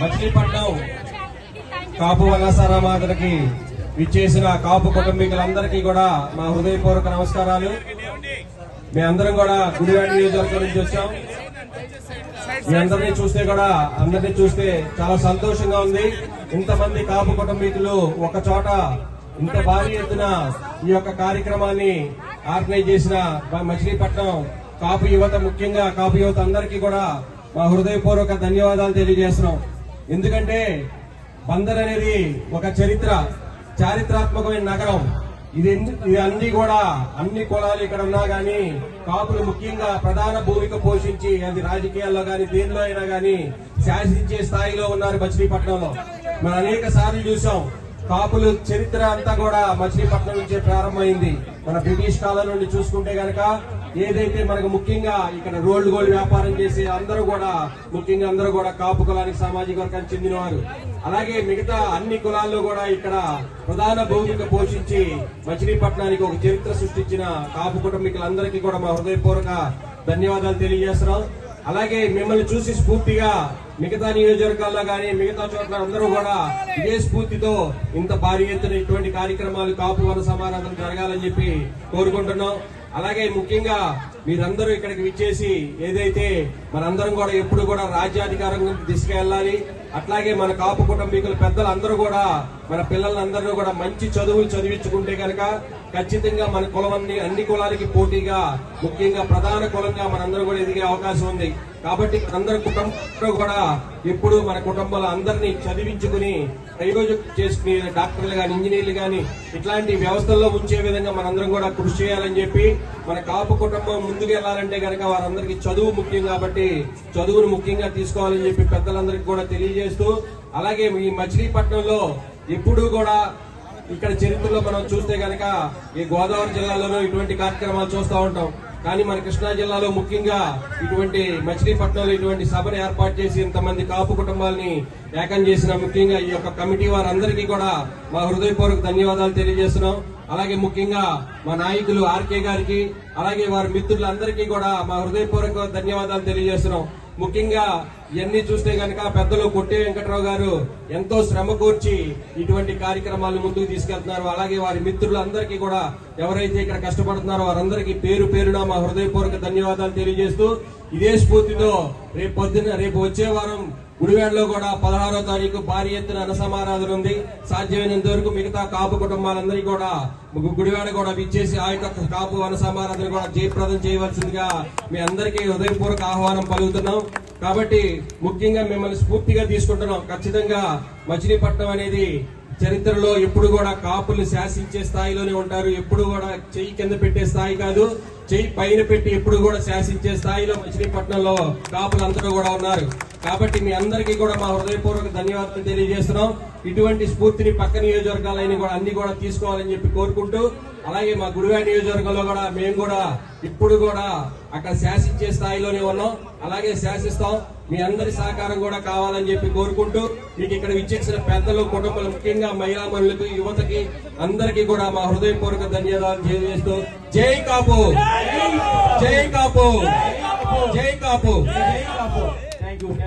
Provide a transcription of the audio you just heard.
మచిలీపట్నం కాపు వలసరామాతలకి విచ్చేసిన కాపు కుటుంబీకులందరికీ కూడా మా హృదయపూర్వక నమస్కారాలు. మీ అందరం కూడా గుడివాడ నియోజకవర్గం నుంచి వచ్చాం. మీ అందరినీ చూస్తే కూడా అందరినీ చూస్తే చాలా సంతోషంగా ఉంది. ఇంతమంది కాపు కుటుంబీకులు ఒక చోట ఇంత భారీ ఎత్తున ఈ యొక్క కార్యక్రమాన్ని ఆర్గనైజ్ చేసిన మా మచిలీపట్నం కాపు యువత ముఖ్యంగా కాపు యువత అందరికీ కూడా మా హృదయపూర్వక ధన్యవాదాలు తెలియజేస్తున్నాం. ఎందుకంటే బందర్ అనేది ఒక చరిత్ర చారిత్రాత్మకమైన నగరం. ఇది ఇది అన్ని కూడా అన్ని కులాలు ఇక్కడ ఉన్నా గానీ కాపులు ముఖ్యంగా ప్రధాన భూమిక పోషించి అది రాజకీయాల్లో గాని దేనిలో అయినా గానీ శాసించే స్థాయిలో ఉన్నారు మచిలీపట్నంలో. మనం అనేక సార్లు చూసాం కాపులు చరిత్ర అంతా కూడా మచిలీపట్నం నుంచే ప్రారంభమైంది. మన బ్రిటిష్ కాలం నుండి చూసుకుంటే గనక ఏదైతే మనకు ముఖ్యంగా ఇక్కడ రోడ్లు గోల్డ్ వ్యాపారం చేసే అందరూ కూడా ముఖ్యంగా అందరూ కూడా కాపు కులానికి సామాజిక వర్గానికి చెందినవారు. అలాగే మిగతా అన్ని కులాల్లో కూడా ఇక్కడ ప్రధాన భూమిక పోషించి మచిలీపట్నానికి ఒక చరిత్ర సృష్టించిన కాపు కుటుంబీకులందరికీ కూడా మా హృదయపూర్వక ధన్యవాదాలు తెలియజేస్తున్నాం. అలాగే మిమ్మల్ని చూసి స్ఫూర్తిగా మిగతా నియోజకవర్గాల్లో కానీ మిగతా చోట్ల అందరూ కూడా ఇదే స్ఫూర్తితో ఇంత భారీ ఎత్తున ఇటువంటి కార్యక్రమాలు కాపు వన సమారాధన జరగాలని చెప్పి కోరుకుంటున్నాం. అలాగే ముఖ్యంగా మీరందరూ ఇక్కడికి విచ్చేసి ఏదైతే మనందరం కూడా ఎప్పుడు కూడా రాజ్యాధికారం దిశగా వెళ్ళాలి అట్లాగే మన కాపు కుటుంబీకుల పెద్దలు అందరూ కూడా మన పిల్లలందరూ కూడా మంచి చదువులు చదివించుకుంటే కనుక ఖచ్చితంగా మన కులం అన్ని అన్ని కులాలకి పోటీగా ముఖ్యంగా ప్రధాన కులంగా మనందరం కూడా ఎదిగే అవకాశం ఉంది. కాబట్టి అందరి కుటుంబంలో కూడా ఎప్పుడు మన కుటుంబాల అందరినీ చదివించుకుని ప్రయోజనం చేసుకుని డాక్టర్లు కానీ ఇంజనీర్లు కానీ ఇట్లాంటి వ్యవస్థల్లో ఉంచే విధంగా మనందరం కూడా కృషి చేయాలని చెప్పి మన కాపు కుటుంబం ముందుకు వెళ్ళాలంటే కనుక వారందరికీ చదువు ముఖ్యం కాబట్టి చదువును ముఖ్యంగా తీసుకోవాలని చెప్పి పెద్దలందరికీ కూడా తెలియజేస్తూ అలాగే ఈ మచిలీపట్నంలో ఎప్పుడూ కూడా ఇక్కడ చరిత్రలో మనం చూస్తే కనుక ఈ గోదావరి జిల్లాలోనూ ఇటువంటి కార్యక్రమాలు చూస్తూ ఉంటాం. కానీ మన కృష్ణా జిల్లాలో ముఖ్యంగా ఇటువంటి మచిలీపట్నంలో ఇటువంటి సభను ఏర్పాటు చేసి ఇంతమంది కాపు కుటుంబాలని ఏకం చేసిన ముఖ్యంగా ఈ యొక్క కమిటీ వారందరికీ కూడా మా హృదయపూర్వక ధన్యవాదాలు తెలియజేస్తున్నాం. అలాగే ముఖ్యంగా మా నాయకులు ఆర్కే గారికి అలాగే వారి మిత్రులందరికీ కూడా మా హృదయపూర్వక ధన్యవాదాలు తెలియజేస్తున్నాం. ముఖ్యంగా ఇవన్నీ చూస్తే గనక పెద్దలు కొట్టే వెంకట్రావు గారు ఎంతో శ్రమ కోర్చి ఇటువంటి కార్యక్రమాలు ముందుకు తీసుకెళ్తున్నారు. అలాగే వారి మిత్రులందరికీ కూడా ఎవరైతే ఇక్కడ కష్టపడుతున్నారో వారందరికీ పేరు పేరున మా హృదయపూర్వక ధన్యవాదాలు తెలియజేస్తూ ఇదే స్ఫూర్తితో రేపు పొద్దున్న రేపు వచ్చే వారం గుడివేడలో కూడా పదహారో తారీఖు భారీ ఎత్తున అనసమారాధన ఉంది. సాధ్యమైనంత వరకు మిగతా కాపు కుటుంబాలందరికీ కూడా గుడివేడ గుడివాడ కూడా విచ్చేసి ఆ యొక్క కాపు అనసమారాధన కూడా జయప్రదం చేయవలసిందిగా మీ అందరికీ హృదయపూర్వక ఆహ్వానం పలుకుతున్నాం. కాబట్టి ముఖ్యంగా మిమ్మల్ని స్ఫూర్తిగా తీసుకుంటున్నాం. ఖచ్చితంగా మచిలీపట్నం అనేది చరిత్రలో ఎప్పుడు కూడా కాపులు శాసించే స్థాయిలోనే ఉంటారు. ఎప్పుడు కూడా చెయ్యి కింద పెట్టే స్థాయి కాదు చెయ్యి పైన పెట్టి ఎప్పుడు కూడా శాసించే స్థాయిలో మచిలీపట్నంలో కాపులందరూ కూడా ఉన్నారు. కాబట్టి మీ అందరికీ కూడా మా హృదయపూర్వక ధన్యవాదాలు తెలియజేస్తున్నాం. ఇటువంటి స్ఫూర్తిని పక్క నియోజకవర్గాలైన కూడా అన్ని కూడా తీసుకోవాలని చెప్పి కోరుకుంటూ అలాగే మా గుడివా నియోజకవర్గంలో కూడా మేము కూడా ఇప్పుడు కూడా అక్కడ శాసించే స్థాయిలోనే ఉన్నాం. అలాగే శాసిస్తాం. మీ అందరి సహకారం కూడా కావాలని చెప్పి కోరుకుంటూ మీకు ఇక్కడ విచ్చేసిన పెద్దలు కుటుంబాలు ముఖ్యంగా మహిళామణులకు యువతకి అందరికీ కూడా మా హృదయపూర్వక ధన్యవాదాలు తెలియజేస్తూ జై కాపు! జై కాపు! జై కాపు! జై కాపు!